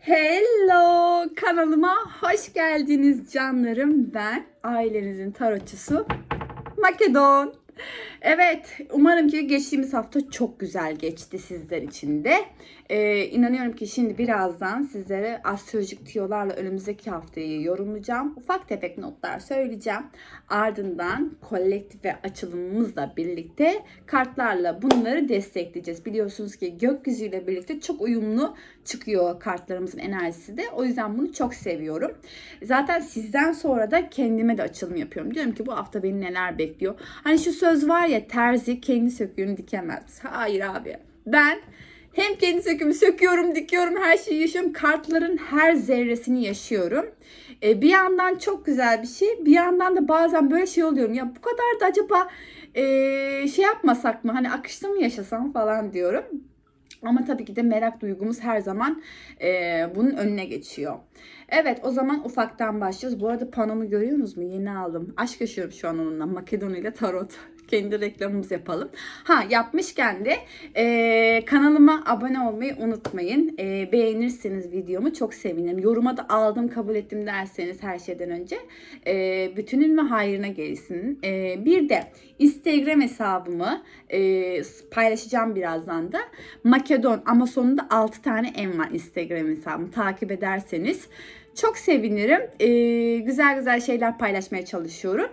Hello kanalıma hoş geldiniz canlarım. Ben ailenizin tarotçusu Makedon. Evet umarım ki geçtiğimiz hafta çok güzel geçti sizler için de. Ee, inanıyorum ki şimdi birazdan sizlere astrolojik tiyolarla önümüzdeki haftayı yorumlayacağım. Ufak tefek notlar söyleyeceğim. Ardından kolektif ve açılımımızla birlikte kartlarla bunları destekleyeceğiz. Biliyorsunuz ki gökyüzüyle birlikte çok uyumlu çıkıyor kartlarımızın enerjisi de. O yüzden bunu çok seviyorum. Zaten sizden sonra da kendime de açılım yapıyorum. Diyorum ki bu hafta beni neler bekliyor. Hani şu söz var ya terzi kendi söküğünü dikemez. Hayır abi. Ben hem kendi sökümü söküyorum, dikiyorum, her şeyi yaşıyorum. Kartların her zerresini yaşıyorum. Ee, bir yandan çok güzel bir şey. Bir yandan da bazen böyle şey oluyorum. Ya bu kadar da acaba ee, şey yapmasak mı? Hani akışta mı yaşasam falan diyorum. Ama tabii ki de merak duygumuz her zaman e, bunun önüne geçiyor. Evet o zaman ufaktan başlıyoruz. Bu arada panomu görüyorsunuz mu? Yeni aldım. Aşk yaşıyorum şu an onunla. Makedon ile tarot. Kendi reklamımızı yapalım. Ha yapmışken de e, kanalıma abone olmayı unutmayın. E, beğenirseniz videomu çok sevinirim. Yoruma da aldım kabul ettim derseniz her şeyden önce. E, bütünün ve hayrına gelsin. E, bir de Instagram hesabımı e, paylaşacağım birazdan da. Makedon ama sonunda 6 tane M var Instagram hesabımı takip ederseniz. Çok sevinirim. E, güzel güzel şeyler paylaşmaya çalışıyorum.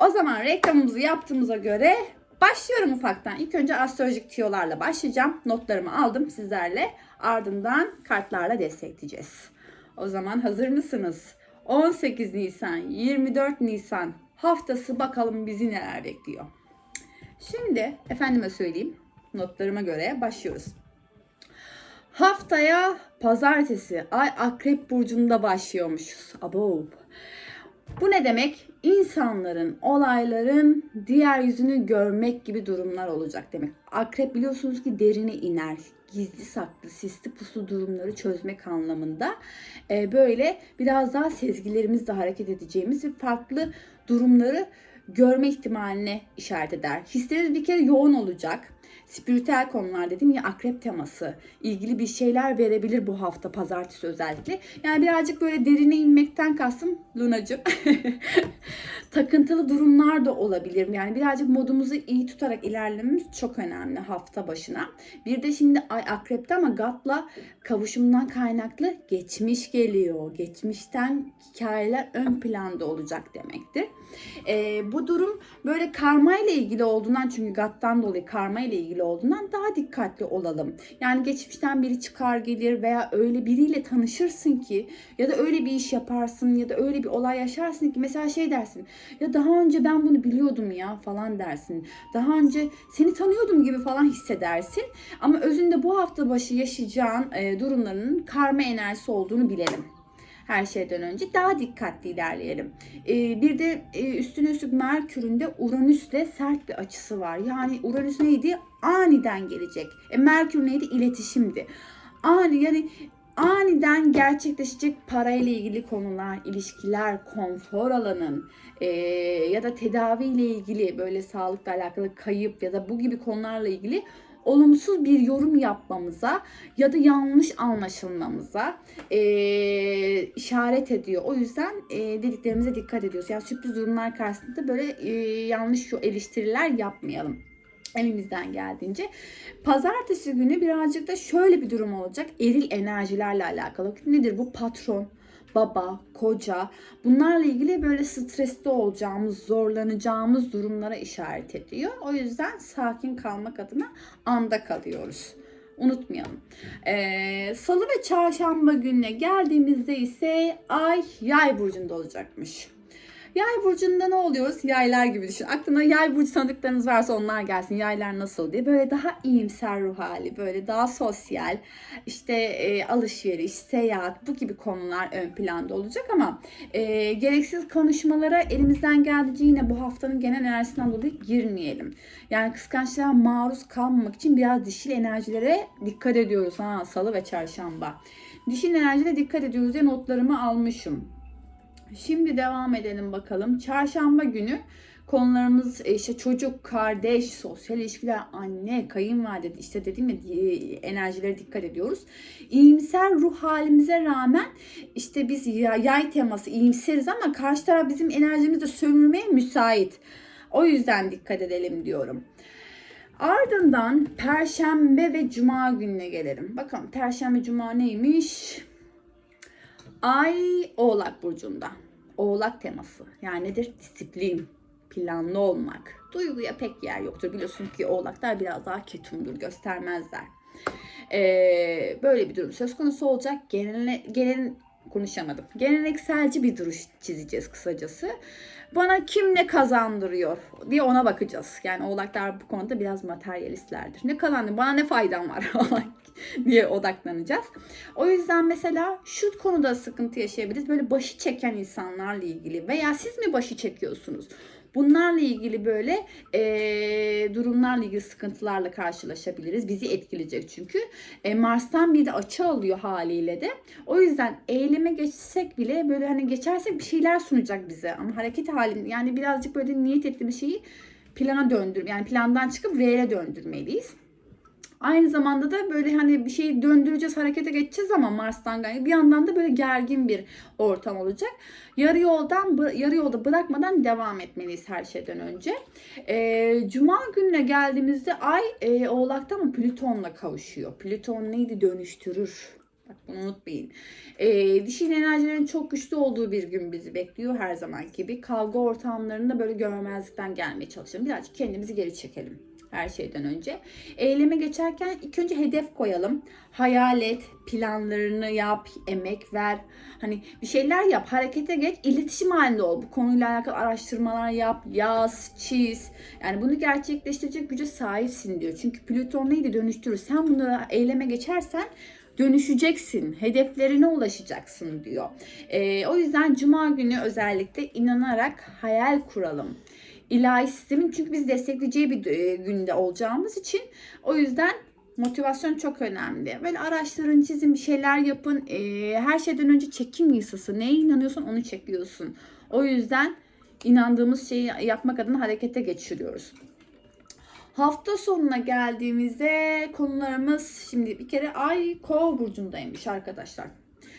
O zaman reklamımızı yaptığımıza göre başlıyorum ufaktan. İlk önce astrolojik tiyolarla başlayacağım. Notlarımı aldım sizlerle. Ardından kartlarla destekleyeceğiz. O zaman hazır mısınız? 18 Nisan, 24 Nisan haftası bakalım bizi neler bekliyor. Şimdi efendime söyleyeyim notlarıma göre başlıyoruz. Haftaya pazartesi ay akrep burcunda başlıyormuşuz. Abo. Bu ne demek? İnsanların, olayların diğer yüzünü görmek gibi durumlar olacak demek. Akrep biliyorsunuz ki derine iner. Gizli saklı, sisli puslu durumları çözmek anlamında. Ee, böyle biraz daha sezgilerimizle hareket edeceğimiz ve farklı durumları görme ihtimaline işaret eder. Hisleriniz bir kere yoğun olacak. Spiritüel konular dedim ya akrep teması ilgili bir şeyler verebilir bu hafta pazartesi özellikle. Yani birazcık böyle derine inmekten kastım Lunacığım. Takıntılı durumlar da olabilir. Yani birazcık modumuzu iyi tutarak ilerlememiz çok önemli hafta başına. Bir de şimdi ay akrepte ama Gat'la kavuşumdan kaynaklı geçmiş geliyor. Geçmişten hikayeler ön planda olacak demektir. Ee, bu durum böyle karma ile ilgili olduğundan çünkü Gat'tan dolayı karma ile ilgili olduğundan daha dikkatli olalım. Yani geçmişten biri çıkar gelir veya öyle biriyle tanışırsın ki ya da öyle bir iş yaparsın ya da öyle bir olay yaşarsın ki mesela şey dersin ya daha önce ben bunu biliyordum ya falan dersin. Daha önce seni tanıyordum gibi falan hissedersin. Ama özünde bu hafta başı yaşayacağın durumların karma enerjisi olduğunu bilelim her şeyden önce daha dikkatli ilerleyelim. Ee, bir de e, üstüne üstlük Merkür'ün de Uranüs'le sert bir açısı var. Yani Uranüs neydi? Aniden gelecek. E, Merkür neydi? İletişimdi. Ani yani aniden gerçekleşecek parayla ilgili konular, ilişkiler, konfor alanın e, ya da tedavi ile ilgili böyle sağlıkla alakalı kayıp ya da bu gibi konularla ilgili olumsuz bir yorum yapmamıza ya da yanlış anlaşılmamıza e, işaret ediyor. O yüzden e, dediklerimize dikkat ediyoruz. Yani sürpriz durumlar karşısında böyle e, yanlış eleştiriler yapmayalım elimizden geldiğince. Pazartesi günü birazcık da şöyle bir durum olacak. Eril enerjilerle alakalı. Nedir bu? Patron, baba, koca bunlarla ilgili böyle stresli olacağımız, zorlanacağımız durumlara işaret ediyor. O yüzden sakin kalmak adına anda kalıyoruz. Unutmayalım. Ee, Salı ve çarşamba gününe geldiğimizde ise ay yay burcunda olacakmış. Yay burcunda ne oluyoruz? Yaylar gibi düşün. Aklına yay burcu tanıdıklarınız varsa onlar gelsin. Yaylar nasıl diye. Böyle daha iyimser ruh hali, böyle daha sosyal, işte e, alışveriş, seyahat bu gibi konular ön planda olacak ama e, gereksiz konuşmalara elimizden geldiğince yine bu haftanın genel enerjisinden dolayı girmeyelim. Yani kıskançlığa maruz kalmamak için biraz dişil enerjilere dikkat ediyoruz ha salı ve çarşamba. Dişil enerjide dikkat ediyoruz diye notlarımı almışım. Şimdi devam edelim bakalım. Çarşamba günü konularımız e, işte çocuk, kardeş, sosyal ilişkiler, anne, kayınvalide işte dediğim ya e, enerjilere dikkat ediyoruz. İyimser ruh halimize rağmen işte biz ya- yay teması iyimseriz ama karşı taraf bizim enerjimizi sömürmeye müsait. O yüzden dikkat edelim diyorum. Ardından Perşembe ve Cuma gününe gelelim. Bakalım Perşembe Cuma neymiş? Ay Oğlak Burcu'nda. Oğlak teması. Yani nedir? Disiplin, planlı olmak. Duyguya pek yer yoktur. Biliyorsun ki oğlaklar biraz daha ketumdur, göstermezler. Ee, böyle bir durum söz konusu olacak. Genel, genel konuşamadım. Gelenekselci bir duruş çizeceğiz kısacası. Bana kim ne kazandırıyor diye ona bakacağız. Yani oğlaklar bu konuda biraz materyalistlerdir. Ne kazandı? Bana ne faydam var diye odaklanacağız. O yüzden mesela şu konuda sıkıntı yaşayabiliriz. Böyle başı çeken insanlarla ilgili veya siz mi başı çekiyorsunuz? Bunlarla ilgili böyle eee, durumlarla ilgili sıkıntılarla karşılaşabiliriz. Bizi etkileyecek çünkü. E, Mars'tan bir de açı alıyor haliyle de. O yüzden eyleme geçsek bile böyle hani geçersek bir şeyler sunacak bize. Ama hareket halinde yani birazcık böyle niyet ettiğimiz şeyi plana döndür yani plandan çıkıp reale döndürmeliyiz. Aynı zamanda da böyle hani bir şeyi döndüreceğiz, harekete geçeceğiz ama Mars'tan bir yandan da böyle gergin bir ortam olacak. Yarı yoldan yarı yolda bırakmadan devam etmeliyiz her şeyden önce. Ee, Cuma gününe geldiğimizde Ay e, Oğlak'ta mı Plüton'la kavuşuyor. Plüton neydi? Dönüştürür. Bak bunu unutmayın. Ee, dişil enerjilerin çok güçlü olduğu bir gün bizi bekliyor her zaman gibi. Kavga ortamlarında böyle görmezlikten gelmeye çalışalım. Birazcık kendimizi geri çekelim her şeyden önce. Eyleme geçerken ilk önce hedef koyalım. Hayal et, planlarını yap, emek ver. Hani bir şeyler yap, harekete geç, iletişim halinde ol. Bu konuyla alakalı araştırmalar yap, yaz, çiz. Yani bunu gerçekleştirecek güce sahipsin diyor. Çünkü Plüton neydi dönüştürür. Sen bunları eyleme geçersen dönüşeceksin, hedeflerine ulaşacaksın diyor. Ee, o yüzden Cuma günü özellikle inanarak hayal kuralım. İlahi sistemin çünkü biz destekleyeceği bir e, günde olacağımız için o yüzden motivasyon çok önemli. Böyle araştırın, çizin, bir şeyler yapın. Ee, her şeyden önce çekim yasası. Neye inanıyorsan onu çekiyorsun. O yüzden inandığımız şeyi yapmak adına harekete geçiriyoruz. Hafta sonuna geldiğimizde konularımız şimdi bir kere Ay Kova burcundaymış arkadaşlar.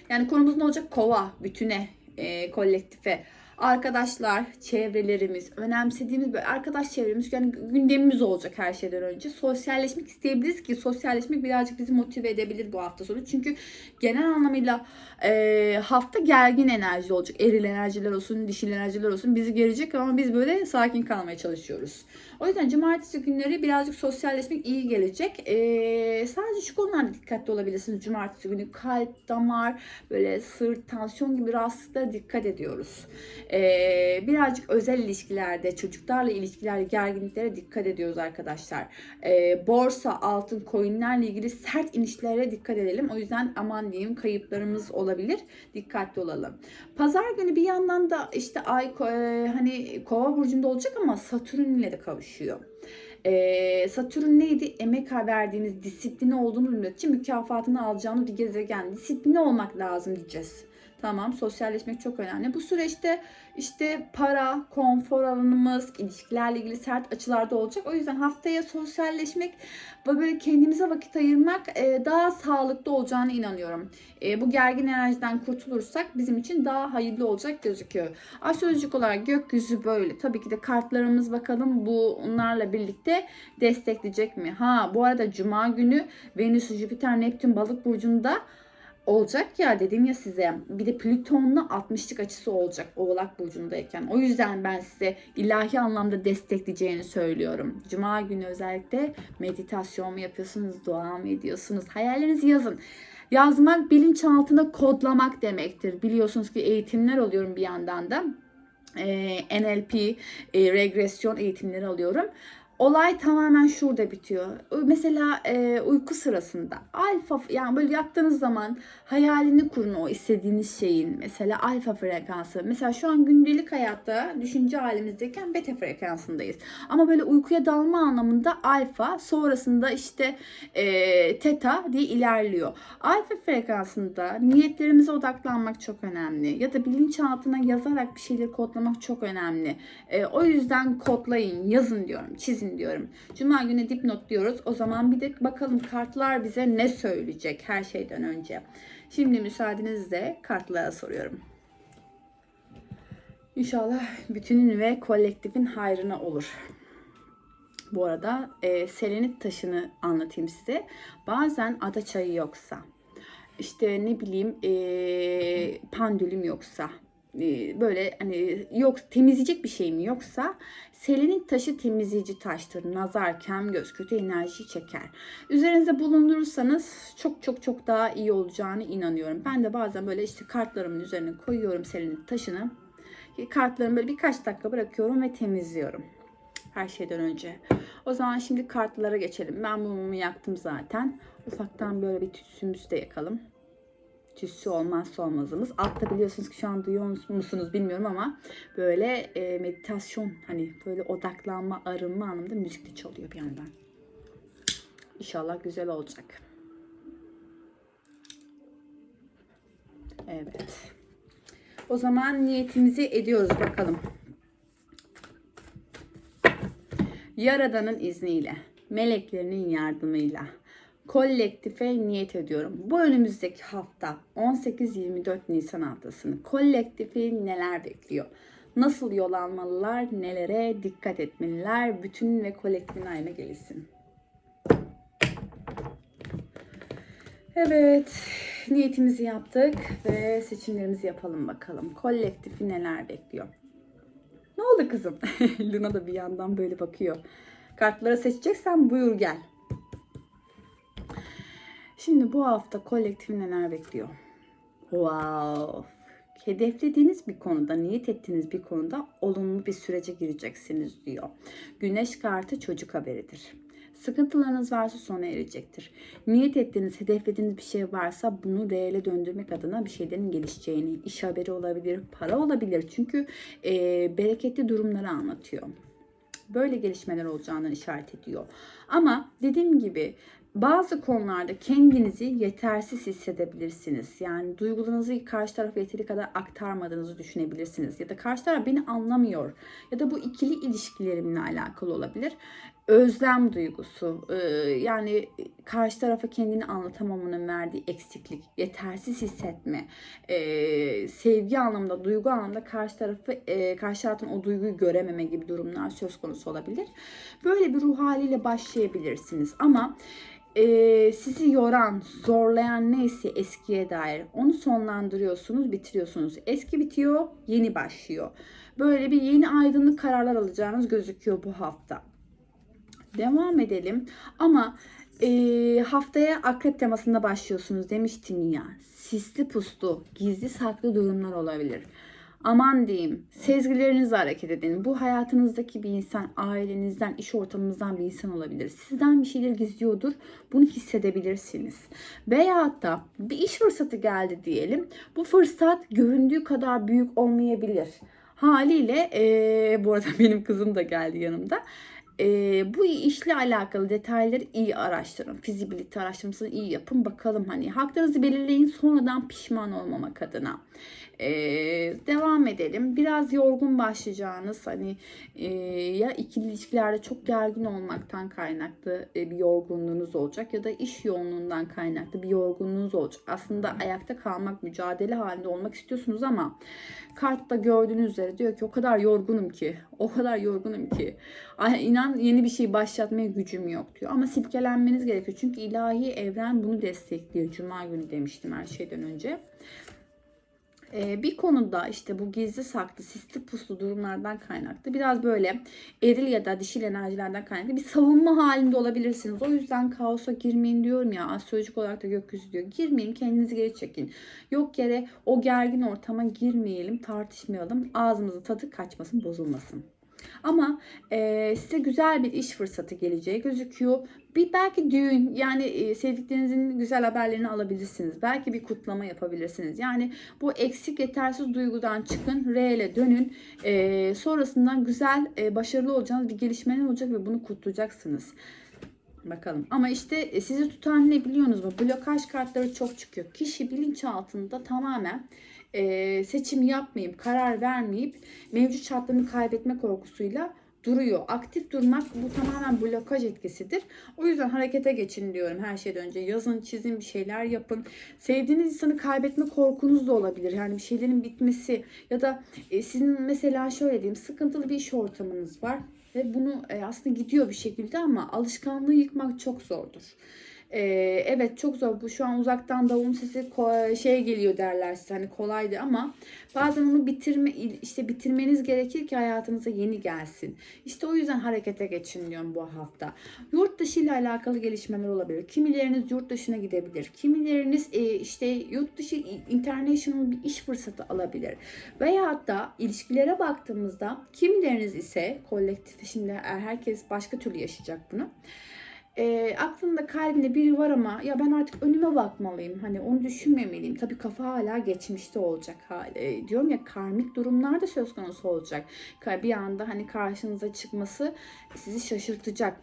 Yani konumuz ne olacak? Kova, bütüne, e, kolektife. Arkadaşlar, çevrelerimiz, önemsediğimiz böyle arkadaş çevremiz yani gündemimiz olacak her şeyden önce. Sosyalleşmek isteyebiliriz ki sosyalleşmek birazcık bizi motive edebilir bu hafta sonu. Çünkü genel anlamıyla e, hafta gergin enerji olacak. Eril enerjiler olsun, dişil enerjiler olsun bizi gelecek ama biz böyle sakin kalmaya çalışıyoruz. O yüzden cumartesi günleri birazcık sosyalleşmek iyi gelecek. Ee, sadece şu konularda dikkatli olabilirsiniz cumartesi günü. Kalp, damar, böyle sırt, tansiyon gibi rahatsızlıklara dikkat ediyoruz. Ee, birazcık özel ilişkilerde, çocuklarla ilişkilerde gerginliklere dikkat ediyoruz arkadaşlar. Ee, borsa, altın, coinlerle ilgili sert inişlere dikkat edelim. O yüzden aman diyeyim kayıplarımız olabilir. Dikkatli olalım. Pazar günü bir yandan da işte ay e, hani kova burcunda olacak ama Satürn ile de kavuşuyor. Ee, Satürn neydi? Emek verdiğiniz, disiplini olduğunuz müddetçe mükafatını alacağınız bir gezegen. Disiplinli olmak lazım diyeceğiz. Tamam, sosyalleşmek çok önemli. Bu süreçte işte para, konfor alanımız, ilişkilerle ilgili sert açılarda olacak. O yüzden haftaya sosyalleşmek ve böyle kendimize vakit ayırmak e, daha sağlıklı olacağını inanıyorum. E, bu gergin enerjiden kurtulursak bizim için daha hayırlı olacak gözüküyor. Astrolojik olarak gökyüzü böyle. Tabii ki de kartlarımız bakalım bunlarla birlikte destekleyecek mi? Ha bu arada Cuma günü Venüs, Jüpiter, Neptün balık burcunda olacak ya dedim ya size bir de Plüton'la 60'lık açısı olacak Oğlak Burcu'ndayken. O yüzden ben size ilahi anlamda destekleyeceğini söylüyorum. Cuma günü özellikle meditasyon mu yapıyorsunuz, dua mı ediyorsunuz? Hayallerinizi yazın. Yazmak bilinçaltına kodlamak demektir. Biliyorsunuz ki eğitimler alıyorum bir yandan da. Ee, NLP, e, regresyon eğitimleri alıyorum. Olay tamamen şurada bitiyor. Mesela e, uyku sırasında alfa yani böyle yattığınız zaman hayalini kurun o istediğiniz şeyin. Mesela alfa frekansı. Mesela şu an gündelik hayatta düşünce halimizdeyken beta frekansındayız. Ama böyle uykuya dalma anlamında alfa sonrasında işte e, teta diye ilerliyor. Alfa frekansında niyetlerimize odaklanmak çok önemli. Ya da bilinçaltına yazarak bir şeyleri kodlamak çok önemli. E, o yüzden kodlayın, yazın diyorum, çizin diyorum. Cuma günü dipnot diyoruz. O zaman bir de bakalım kartlar bize ne söyleyecek her şeyden önce. Şimdi müsaadenizle kartlara soruyorum. İnşallah bütünün ve kolektifin hayrına olur. Bu arada e, selenit taşını anlatayım size. Bazen ada çayı yoksa, işte ne bileyim e, pandülüm yoksa, böyle hani yok temizleyecek bir şeyim yoksa selenit taşı temizleyici taştır. Nazar, kem, göz, kötü enerji çeker. Üzerinizde bulundurursanız çok çok çok daha iyi olacağını inanıyorum. Ben de bazen böyle işte kartlarımın üzerine koyuyorum selenit taşını. Kartlarımı böyle birkaç dakika bırakıyorum ve temizliyorum her şeyden önce. O zaman şimdi kartlara geçelim. Ben mumumu yaktım zaten. Ufaktan böyle bir tütsümüzü de yakalım. Tütsü olmazsa olmazımız. Altta biliyorsunuz ki şu an duyuyor musunuz bilmiyorum ama böyle e, meditasyon hani böyle odaklanma, arınma anlamında müzik de çalıyor bir yandan. İnşallah güzel olacak. Evet. O zaman niyetimizi ediyoruz bakalım. Yaradan'ın izniyle, meleklerinin yardımıyla kolektife niyet ediyorum. Bu önümüzdeki hafta 18-24 Nisan haftasını kolektifi neler bekliyor? Nasıl yol almalılar, nelere dikkat etmeliler, bütün ve kolektifin haline gelsin. Evet, niyetimizi yaptık ve seçimlerimizi yapalım bakalım. Kolektifi neler bekliyor? Ne oldu kızım? Luna da bir yandan böyle bakıyor. Kartları seçeceksen buyur gel. Şimdi bu hafta kolektif neler bekliyor? Wow. Hedeflediğiniz bir konuda, niyet ettiğiniz bir konuda olumlu bir sürece gireceksiniz diyor. Güneş kartı çocuk haberidir. Sıkıntılarınız varsa sona erecektir. Niyet ettiğiniz, hedeflediğiniz bir şey varsa bunu reale döndürmek adına bir şeylerin gelişeceğini, iş haberi olabilir, para olabilir. Çünkü e, bereketli durumları anlatıyor. Böyle gelişmeler olacağını işaret ediyor. Ama dediğim gibi bazı konularda kendinizi yetersiz hissedebilirsiniz. Yani duygularınızı karşı tarafa yeteri kadar aktarmadığınızı düşünebilirsiniz. Ya da karşı taraf beni anlamıyor. Ya da bu ikili ilişkilerimle alakalı olabilir. Özlem duygusu, e, yani karşı tarafa kendini anlatamamanın verdiği eksiklik, yetersiz hissetme, e, sevgi anlamında, duygu anlamında karşı tarafı, e, karşı tarafın o duyguyu görememe gibi durumlar söz konusu olabilir. Böyle bir ruh haliyle başlayabilirsiniz. Ama e, sizi yoran, zorlayan neyse eskiye dair onu sonlandırıyorsunuz, bitiriyorsunuz. Eski bitiyor, yeni başlıyor. Böyle bir yeni aydınlık kararlar alacağınız gözüküyor bu hafta. Devam edelim ama e, haftaya akrep temasında başlıyorsunuz demiştim ya. Sisli puslu, gizli saklı durumlar olabilir. Aman diyeyim, sezgilerinizle hareket edin. Bu hayatınızdaki bir insan, ailenizden, iş ortamınızdan bir insan olabilir. Sizden bir şeyler gizliyordur. Bunu hissedebilirsiniz. Veyahut da bir iş fırsatı geldi diyelim. Bu fırsat göründüğü kadar büyük olmayabilir. Haliyle, e, bu arada benim kızım da geldi yanımda e, bu işle alakalı detayları iyi araştırın. Fizibilite araştırmasını iyi yapın. Bakalım hani haklarınızı belirleyin sonradan pişman olmamak adına. E, devam edelim. Biraz yorgun başlayacağınız hani e, ya ikili ilişkilerde çok gergin olmaktan kaynaklı e, bir yorgunluğunuz olacak ya da iş yoğunluğundan kaynaklı bir yorgunluğunuz olacak. Aslında ayakta kalmak, mücadele halinde olmak istiyorsunuz ama kartta gördüğünüz üzere diyor ki o kadar yorgunum ki, o kadar yorgunum ki. Ay, inan yeni bir şey başlatmaya gücüm yok diyor. Ama silkelenmeniz gerekiyor. Çünkü ilahi evren bunu destekliyor. Cuma günü demiştim her şeyden önce. Ee, bir konuda işte bu gizli saklı, sisli puslu durumlardan kaynaklı biraz böyle eril ya da dişil enerjilerden kaynaklı bir savunma halinde olabilirsiniz. O yüzden kaosa girmeyin diyorum ya astrolojik olarak da gökyüzü diyor. Girmeyin kendinizi geri çekin. Yok yere o gergin ortama girmeyelim tartışmayalım ağzımızın tadı kaçmasın bozulmasın. Ama e, size güzel bir iş fırsatı geleceği gözüküyor. Bir belki düğün yani e, sevdiklerinizin güzel haberlerini alabilirsiniz. Belki bir kutlama yapabilirsiniz. Yani bu eksik yetersiz duygudan çıkın, reale dönün. E, sonrasından güzel, e, başarılı olacağınız bir gelişmeler olacak ve bunu kutlayacaksınız. Bakalım. Ama işte e, sizi tutan ne biliyorsunuz mu? Blokaj kartları çok çıkıyor. Kişi bilinçaltında tamamen e, seçim yapmayıp, karar vermeyip mevcut şartlarını kaybetme korkusuyla duruyor. Aktif durmak bu tamamen blokaj etkisidir. O yüzden harekete geçin diyorum her şeyden önce. Yazın, çizin, bir şeyler yapın. Sevdiğiniz insanı kaybetme korkunuz da olabilir. Yani bir şeylerin bitmesi ya da e, sizin mesela şöyle diyeyim sıkıntılı bir iş ortamınız var ve bunu e, aslında gidiyor bir şekilde ama alışkanlığı yıkmak çok zordur. Ee, evet çok zor. Bu şu an uzaktan davul sesi şey geliyor derler size hani kolaydı ama bazen onu bitirme işte bitirmeniz gerekir ki hayatınıza yeni gelsin. İşte o yüzden harekete geçin diyorum bu hafta. Yurt dışı ile alakalı gelişmeler olabilir. Kimileriniz yurt dışına gidebilir. Kimileriniz e, işte yurt dışı international bir iş fırsatı alabilir. Veyahut da ilişkilere baktığımızda kimileriniz ise kolektif şimdi herkes başka türlü yaşayacak bunu e, aklında kalbinde biri var ama ya ben artık önüme bakmalıyım. Hani onu düşünmemeliyim. Tabii kafa hala geçmişte olacak. E, diyorum ya karmik durumlar da söz konusu olacak. Bir anda hani karşınıza çıkması sizi şaşırtacak.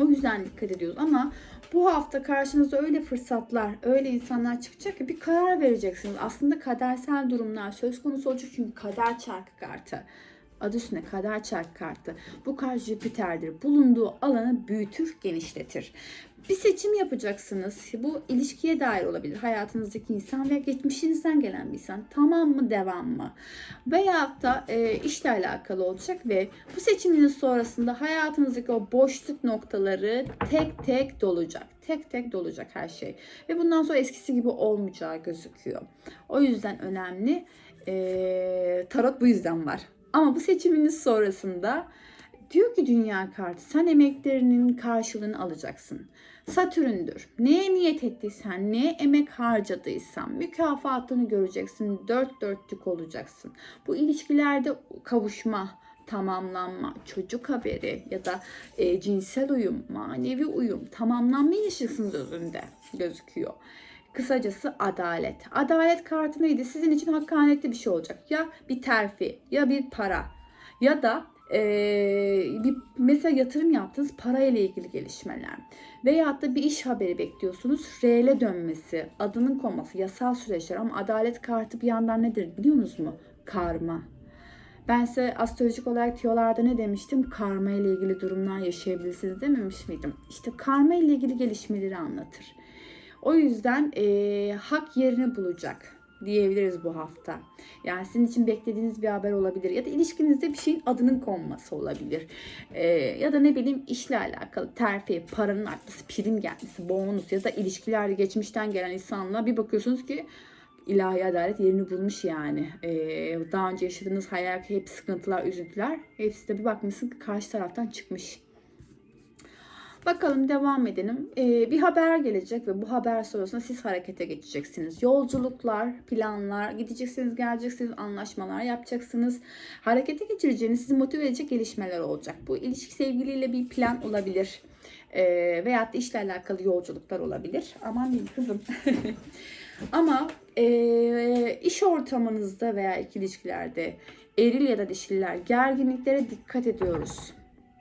O yüzden dikkat ediyoruz ama bu hafta karşınıza öyle fırsatlar, öyle insanlar çıkacak ki bir karar vereceksiniz. Aslında kadersel durumlar söz konusu olacak çünkü kader çarkı kartı. Adı üstünde kader çark kartı. Bu kart Jüpiter'dir. Bulunduğu alanı büyütür, genişletir. Bir seçim yapacaksınız. Bu ilişkiye dair olabilir. Hayatınızdaki insan veya geçmişinizden gelen bir insan. Tamam mı, devam mı? Veyahut da e, işle alakalı olacak ve bu seçimin sonrasında hayatınızdaki o boşluk noktaları tek tek dolacak. Tek tek dolacak her şey. Ve bundan sonra eskisi gibi olmayacağı gözüküyor. O yüzden önemli. E, tarot bu yüzden var. Ama bu seçiminiz sonrasında diyor ki dünya kartı sen emeklerinin karşılığını alacaksın. Satürn'dür. Neye niyet ettiysen, neye emek harcadıysan mükafatını göreceksin. Dört dörtlük olacaksın. Bu ilişkilerde kavuşma, tamamlanma, çocuk haberi ya da e, cinsel uyum, manevi uyum, tamamlanma yaşayacaksınız özünde gözüküyor. Kısacası adalet. Adalet kartı neydi? Sizin için hakkaniyetli bir şey olacak. Ya bir terfi ya bir para ya da e, bir mesela yatırım yaptığınız parayla ilgili gelişmeler veya da bir iş haberi bekliyorsunuz reale dönmesi, adının konması, yasal süreçler ama adalet kartı bir yandan nedir biliyor musunuz mu? Karma. Ben size astrolojik olarak tiyolarda ne demiştim? Karma ile ilgili durumlar yaşayabilirsiniz dememiş miydim? İşte karma ile ilgili gelişmeleri anlatır. O yüzden e, hak yerini bulacak diyebiliriz bu hafta. Yani sizin için beklediğiniz bir haber olabilir ya da ilişkinizde bir şeyin adının konması olabilir. Ee, ya da ne bileyim işle alakalı terfi, paranın artması, prim gelmesi, bonus ya da ilişkilerde geçmişten gelen insanla bir bakıyorsunuz ki ilahi adalet yerini bulmuş yani. Ee, daha önce yaşadığınız hayal hep sıkıntılar, üzüntüler hepsi de bir bakmışsın karşı taraftan çıkmış. Bakalım devam edelim. Ee, bir haber gelecek ve bu haber sonrasında siz harekete geçeceksiniz. Yolculuklar, planlar, gideceksiniz, geleceksiniz, anlaşmalar yapacaksınız. Harekete geçireceğiniz, sizi motive edecek gelişmeler olacak. Bu ilişki sevgiliyle bir plan olabilir. Ee, veyahut da işle alakalı yolculuklar olabilir. Aman diyeyim kızım. Ama e, iş ortamınızda veya ikili ilişkilerde eril ya da dişililer gerginliklere dikkat ediyoruz.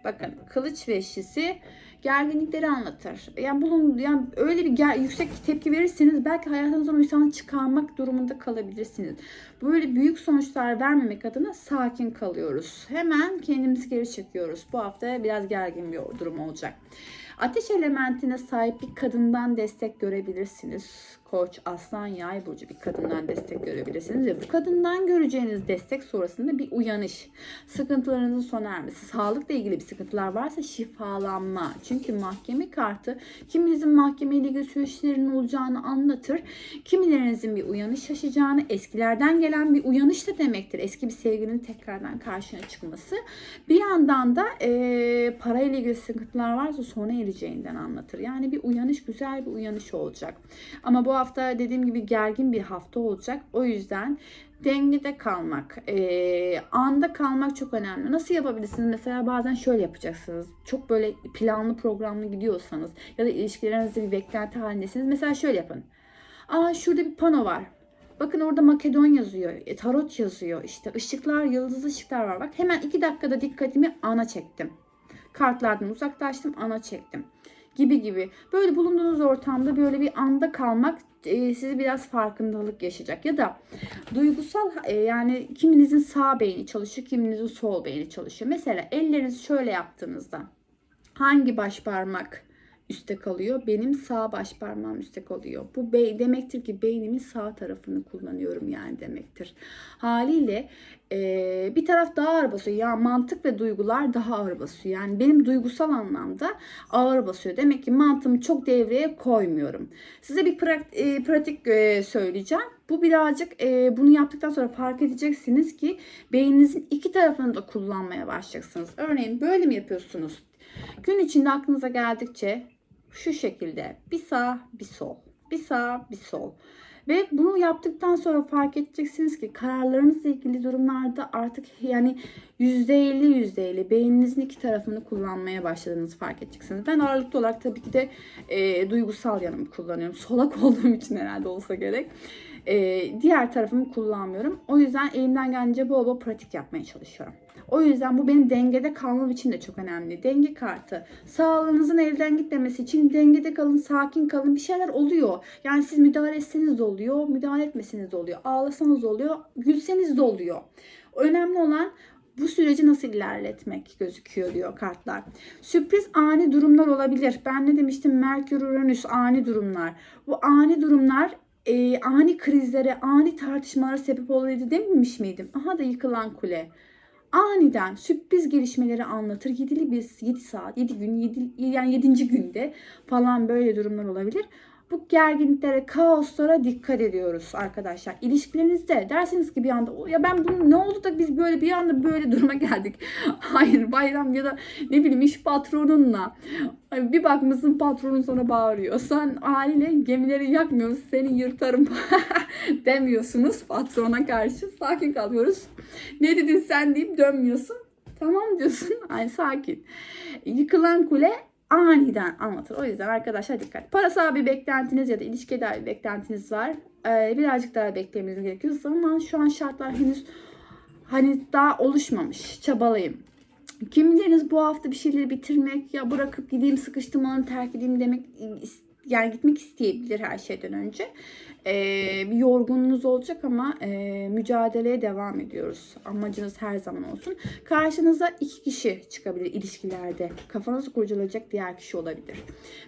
Bakın kılıç beşlisi gerginlikleri anlatır. Yani bulun yani öyle bir ger- yüksek tepki verirseniz belki hayatınızdan o insanı çıkarmak durumunda kalabilirsiniz. Böyle büyük sonuçlar vermemek adına sakin kalıyoruz. Hemen kendimizi geri çekiyoruz. Bu hafta biraz gergin bir durum olacak. Ateş elementine sahip bir kadından destek görebilirsiniz. Koç, aslan, yay burcu bir kadından destek görebilirsiniz. Ve bu kadından göreceğiniz destek sonrasında bir uyanış. Sıkıntılarınızın sona ermesi. Sağlıkla ilgili bir sıkıntılar varsa şifalanma. Çünkü mahkeme kartı kiminizin mahkemeyle ilgili süreçlerinin olacağını anlatır. Kimilerinizin bir uyanış yaşayacağını, eskilerden gelen bir uyanış da demektir. Eski bir sevginin tekrardan karşına çıkması. Bir yandan da e, parayla ilgili sıkıntılar varsa sona erecek geleceğinden anlatır. Yani bir uyanış güzel bir uyanış olacak. Ama bu hafta dediğim gibi gergin bir hafta olacak. O yüzden dengede kalmak, e, anda kalmak çok önemli. Nasıl yapabilirsiniz? Mesela bazen şöyle yapacaksınız. Çok böyle planlı programlı gidiyorsanız ya da ilişkilerinizde bir beklenti halindesiniz. Mesela şöyle yapın. Aa şurada bir pano var. Bakın orada Makedon yazıyor, e, tarot yazıyor, işte ışıklar, yıldız ışıklar var. Bak hemen iki dakikada dikkatimi ana çektim. Kartlardan uzaklaştım, ana çektim. Gibi gibi. Böyle bulunduğunuz ortamda böyle bir anda kalmak e, sizi biraz farkındalık yaşayacak. Ya da duygusal e, yani kiminizin sağ beyni çalışıyor, kiminizin sol beyni çalışıyor. Mesela ellerinizi şöyle yaptığınızda hangi baş parmak üstte kalıyor. Benim sağ baş parmağım üstte kalıyor. Bu bey demektir ki beynimin sağ tarafını kullanıyorum yani demektir. Haliyle e, bir taraf daha ağır basıyor. Ya mantık ve duygular daha ağır basıyor. Yani benim duygusal anlamda ağır basıyor. Demek ki mantığımı çok devreye koymuyorum. Size bir pra- e, pratik e, söyleyeceğim. Bu birazcık e, bunu yaptıktan sonra fark edeceksiniz ki beyninizin iki tarafını da kullanmaya başlayacaksınız. Örneğin böyle mi yapıyorsunuz? Gün içinde aklınıza geldikçe şu şekilde bir sağ bir sol bir sağ bir sol ve bunu yaptıktan sonra fark edeceksiniz ki kararlarınızla ilgili durumlarda artık yani %50 %50 beyninizin iki tarafını kullanmaya başladığınızı fark edeceksiniz. Ben ağırlıklı olarak tabii ki de e, duygusal yanımı kullanıyorum. Solak olduğum için herhalde olsa gerek. E, diğer tarafımı kullanmıyorum. O yüzden elimden gelince bol bol pratik yapmaya çalışıyorum. O yüzden bu benim dengede kalmam için de çok önemli. Denge kartı. Sağlığınızın elden gitmemesi için dengede kalın, sakin kalın. Bir şeyler oluyor. Yani siz müdahale etseniz de oluyor, müdahale etmeseniz de oluyor. Ağlasanız oluyor, gülseniz de oluyor. Önemli olan bu süreci nasıl ilerletmek gözüküyor diyor kartlar. Sürpriz ani durumlar olabilir. Ben ne demiştim? Merkür, Uranüs ani durumlar. Bu ani durumlar e, ani krizlere, ani tartışmalara sebep oluyordu dememiş miydim? Aha da yıkılan kule aniden sürpriz gelişmeleri anlatır. 7'li bir 7 saat, 7 gün, 7, yani 7. günde falan böyle durumlar olabilir. Bu gerginliklere, kaoslara dikkat ediyoruz arkadaşlar. İlişkilerinizde dersiniz ki bir anda ya ben bunu ne oldu da biz böyle bir anda böyle duruma geldik. Hayır bayram ya da ne bileyim iş patronunla bir bakmışsın patronun sana bağırıyor. Sen haliyle gemileri yakmıyoruz seni yırtarım demiyorsunuz patrona karşı. Sakin kalıyoruz. Ne dedin sen deyip dönmüyorsun. Tamam diyorsun. Ay sakin. Yıkılan kule aniden anlatır. O yüzden arkadaşlar dikkat. Parasal bir beklentiniz ya da ilişkiye dair bir beklentiniz var. Ee, birazcık daha beklemeniz gerekiyor. Ama şu an şartlar henüz hani daha oluşmamış. Çabalayın. Kimileriniz bu hafta bir şeyleri bitirmek ya bırakıp gideyim sıkıştım onu terk edeyim demek yani gitmek isteyebilir her şeyden önce. Ee, bir yorgunluğunuz olacak ama e, mücadeleye devam ediyoruz. Amacınız her zaman olsun. Karşınıza iki kişi çıkabilir ilişkilerde. Kafanızı kurcalayacak diğer kişi olabilir.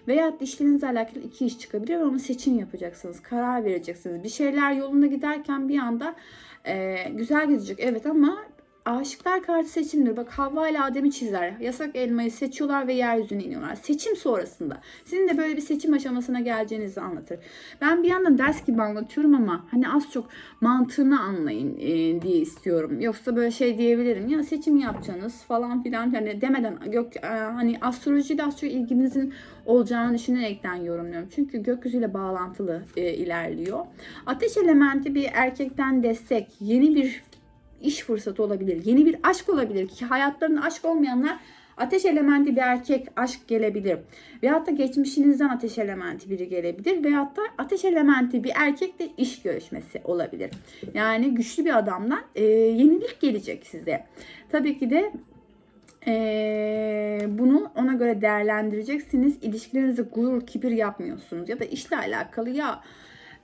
Veya işlerinizle alakalı iki iş çıkabilir ama seçim yapacaksınız. Karar vereceksiniz. Bir şeyler yolunda giderken bir anda e, güzel gidecek evet ama Aşıklar kartı seçimdir. Bak Havva ile Adem'i çizer. Yasak elmayı seçiyorlar ve yeryüzüne iniyorlar. Seçim sonrasında. Sizin de böyle bir seçim aşamasına geleceğinizi anlatır. Ben bir yandan ders gibi anlatıyorum ama hani az çok mantığını anlayın e, diye istiyorum. Yoksa böyle şey diyebilirim. Ya seçim yapacaksınız falan filan hani demeden gök e, hani astrolojiyle az çok ilginizin olacağını düşünerekten yorumluyorum. Çünkü gökyüzüyle bağlantılı e, ilerliyor. Ateş elementi bir erkekten destek, yeni bir iş fırsatı olabilir. Yeni bir aşk olabilir ki hayatlarında aşk olmayanlar ateş elementi bir erkek aşk gelebilir. Veyahut da geçmişinizden ateş elementi biri gelebilir. Veyahut da ateş elementi bir erkekle iş görüşmesi olabilir. Yani güçlü bir adamdan e, yenilik gelecek size. Tabii ki de ee, bunu ona göre değerlendireceksiniz. İlişkilerinizde gurur, kibir yapmıyorsunuz. Ya da işle alakalı ya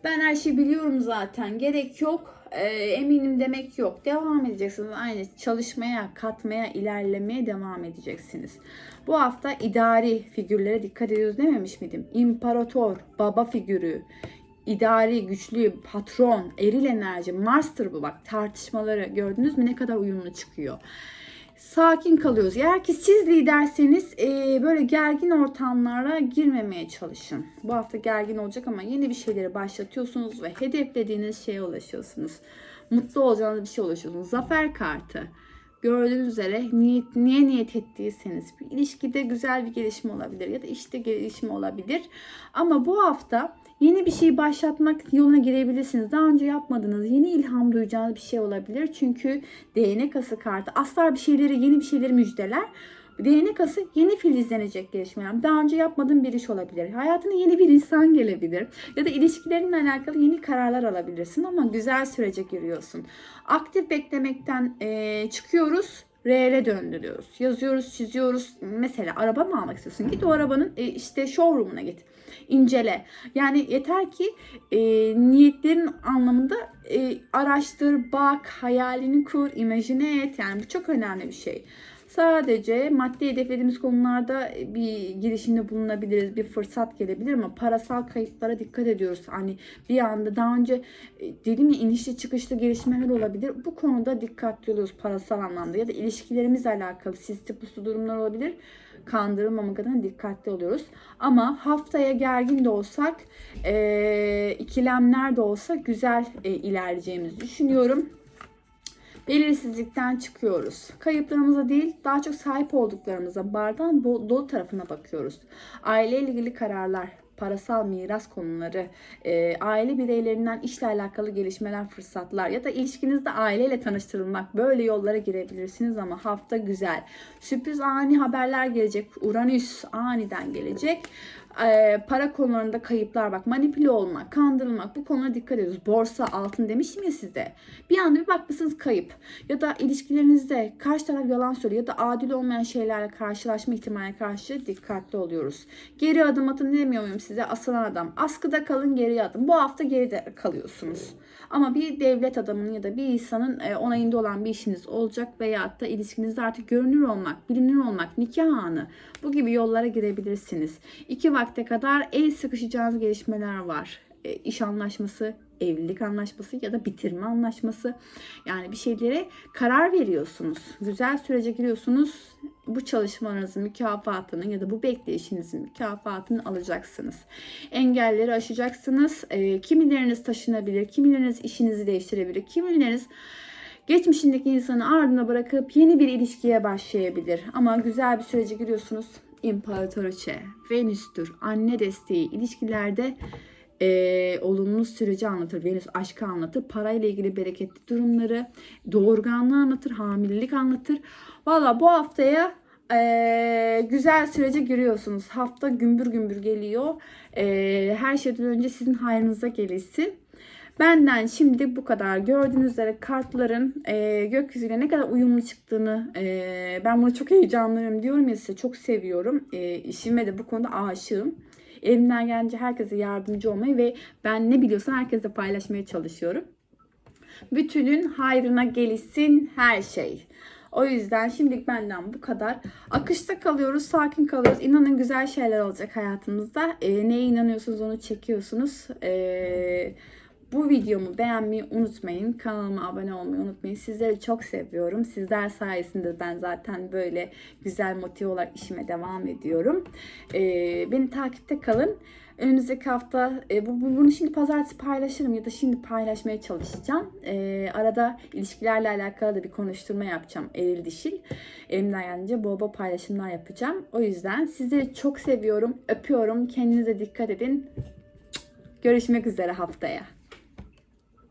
ben her şeyi biliyorum zaten gerek yok e, eminim demek yok. Devam edeceksiniz. Aynı çalışmaya, katmaya, ilerlemeye devam edeceksiniz. Bu hafta idari figürlere dikkat ediyoruz dememiş miydim? İmparator, baba figürü, idari, güçlü, patron, eril enerji, master bu bak tartışmaları gördünüz mü ne kadar uyumlu çıkıyor sakin kalıyoruz. Eğer ki siz liderseniz e, böyle gergin ortamlara girmemeye çalışın. Bu hafta gergin olacak ama yeni bir şeyleri başlatıyorsunuz ve hedeflediğiniz şeye ulaşıyorsunuz. Mutlu olacağınız bir şey ulaşıyorsunuz. Zafer kartı. gördüğünüz üzere niyet, niye niyet ettiyseniz bir ilişkide güzel bir gelişme olabilir ya da işte gelişme olabilir. Ama bu hafta yeni bir şey başlatmak yoluna girebilirsiniz. Daha önce yapmadığınız, yeni ilham duyacağınız bir şey olabilir. Çünkü değnek ası kartı aslar bir şeyleri, yeni bir şeyleri müjdeler. Değnek ası yeni filizlenecek gelişmeler. Daha önce yapmadığın bir iş olabilir. Hayatına yeni bir insan gelebilir. Ya da ilişkilerinle alakalı yeni kararlar alabilirsin ama güzel sürece giriyorsun. Aktif beklemekten eee, çıkıyoruz. Reel'e döndürüyoruz. Yazıyoruz, çiziyoruz. Mesela araba mı almak istiyorsun? Git o arabanın e, işte showroom'una git. İncele. Yani yeter ki e, niyetlerin anlamında e, araştır, bak, hayalini kur, imajine et. Yani bu çok önemli bir şey. Sadece maddi hedeflediğimiz konularda bir girişimde bulunabiliriz. Bir fırsat gelebilir ama parasal kayıplara dikkat ediyoruz. Hani bir anda daha önce e, dedim ya inişli çıkışlı gelişmeler olabilir. Bu konuda dikkatli oluyoruz parasal anlamda ya da ilişkilerimizle alakalı sisli puslu durumlar olabilir. Kandırılmamak adına dikkatli oluyoruz. Ama haftaya gergin de olsak, e, ikilemler de olsa güzel e, ilerleyeceğimizi düşünüyorum belirsizlikten çıkıyoruz. Kayıplarımıza değil daha çok sahip olduklarımıza bardağın dolu tarafına bakıyoruz. Aileyle ilgili kararlar, parasal miras konuları, e, aile bireylerinden işle alakalı gelişmeler, fırsatlar ya da ilişkinizde aileyle tanıştırılmak böyle yollara girebilirsiniz ama hafta güzel. Sürpriz ani haberler gelecek. Uranüs aniden gelecek. E, para konularında kayıplar bak manipüle olmak, kandırılmak bu konulara dikkat ediyoruz. Borsa, altın demiştim ya sizde. Bir anda bir bakmışsınız kayıp. Ya da ilişkilerinizde karşı taraf yalan söylüyor ya da adil olmayan şeylerle karşılaşma ihtimaline karşı dikkatli oluyoruz. Geri adım atın demiyor muyum size? Asılan adam. Askıda kalın geri adım. Bu hafta geride kalıyorsunuz. Ama bir devlet adamının ya da bir insanın e, onayında olan bir işiniz olacak veya da ilişkinizde artık görünür olmak, bilinir olmak, nikah anı bu gibi yollara girebilirsiniz. İki vakte kadar el sıkışacağınız gelişmeler var. E, iş anlaşması, evlilik anlaşması ya da bitirme anlaşması. Yani bir şeylere karar veriyorsunuz. Güzel sürece giriyorsunuz. Bu çalışmanızın mükafatını ya da bu bekleyişinizin mükafatını alacaksınız. Engelleri aşacaksınız. E, kimileriniz taşınabilir, kimileriniz işinizi değiştirebilir, kimileriniz geçmişindeki insanı ardına bırakıp yeni bir ilişkiye başlayabilir. Ama güzel bir sürece giriyorsunuz. İmparatoriçe, Venüs'tür, anne desteği, ilişkilerde e, olumlu süreci anlatır. Venüs aşkı anlatır. Parayla ilgili bereketli durumları, doğurganlığı anlatır, hamilelik anlatır. Valla bu haftaya e, güzel sürece giriyorsunuz. Hafta gümbür gümbür geliyor. E, her şeyden önce sizin hayrınıza gelişsin. Benden şimdi bu kadar. Gördüğünüz üzere kartların e, gökyüzüyle ne kadar uyumlu çıktığını e, ben buna çok heyecanlıyım diyorum ya size çok seviyorum. E, işime de bu konuda aşığım. Elimden gelince herkese yardımcı olmayı ve ben ne biliyorsam herkese paylaşmaya çalışıyorum. Bütünün hayrına gelişsin her şey. O yüzden şimdilik benden bu kadar. Akışta kalıyoruz, sakin kalıyoruz. İnanın güzel şeyler olacak hayatımızda. Ee, neye inanıyorsunuz onu çekiyorsunuz. Ee, bu videomu beğenmeyi unutmayın. Kanalıma abone olmayı unutmayın. Sizleri çok seviyorum. Sizler sayesinde ben zaten böyle güzel motive olarak işime devam ediyorum. Ee, beni takipte kalın. Önümüzdeki hafta e, bu, bu- bunu şimdi pazartesi paylaşırım ya da şimdi paylaşmaya çalışacağım. E, arada ilişkilerle alakalı da bir konuşturma yapacağım eril dişil. Elimden gelince bol bol paylaşımlar yapacağım. O yüzden sizleri çok seviyorum, öpüyorum. Kendinize dikkat edin. Görüşmek üzere haftaya.